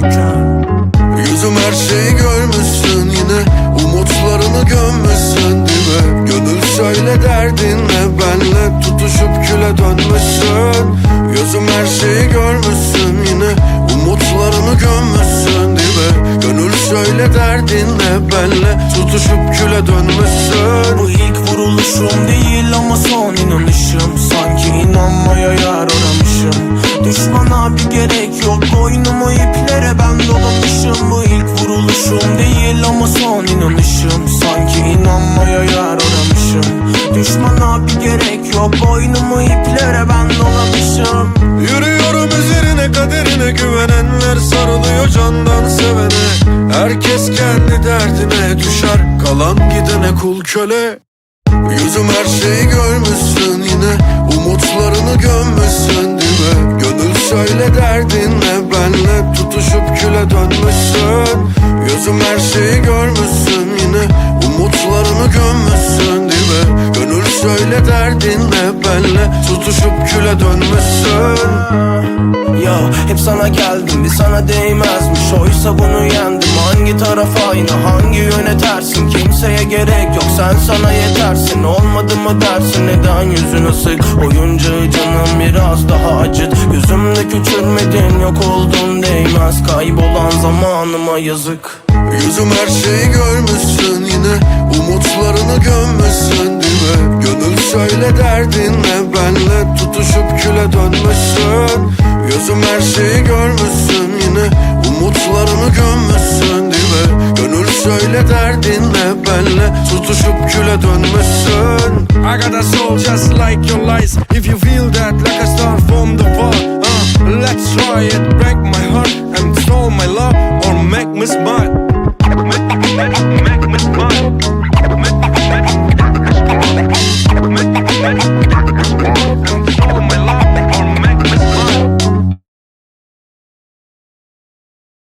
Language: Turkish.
imkan Yüzüm her şeyi görmüşsün yine Umutlarını gömmüşsün değil mi? Gönül söyle derdinle benle Tutuşup küle dönmüşsün. Gözüm her şeyi görmüşsün yine Umutlarını gömmüşsün değil mi? Gönül söyle derdinle benle Tutuşup küle dönmüşsün. Bu ilk vuruluşum değil ama son inanışım. Sanki inanmaya yar aramışım. Düşmana bir gerek yok boynumu ip vuruluşum değil ama son inanışım. Sanki inanmaya yer aramışım Düşmana bir gerek yok. Boynumu iplere ben dolamışım Yürüyorum üzerine kaderine güvenenler sarılıyor candan sevene. Herkes kendi derdine düşer. Kalan gidene kul köle. Yüzüm her şeyi görmüşsün yine. Umutlarını gömmüşsün dibe Gönül söyle derdin ne? Benle tutuşup küle dönmüşsün Yüzüm her şeyi görmüşsün. Yine umutlarını gömmüşsün dibe Gönül söyle derdin ne? Benle tutuşup küle dönmüşsün. Ya hep sana geldim bir sana değmezmiş. Oysa bunu yendim. Hangi taraf aynı hangi yöne tersin? Kimseye gerek yok sen sana yetersin. Olmadı mı dersin? Neden yüzün ısık Oyuncağı canım biraz daha acıt. Gözümde küçülmedin yok oldun değmez. Kaybolan zamanıma yazık Yüzüm her şeyi görmüşsün yine. Umutlarını gömmüşsün dibe Gönül söyle derdin ne? Benle Tutuşup küle dönmüşsün. Yüzüm her şeyi görmüşsün yine. Umutlarını gömmüşsün dibe Gönül söyle derdin ne? Benle Tutuşup küle dönmüşsün. I got a soul just like your lies. If you feel that, like a star from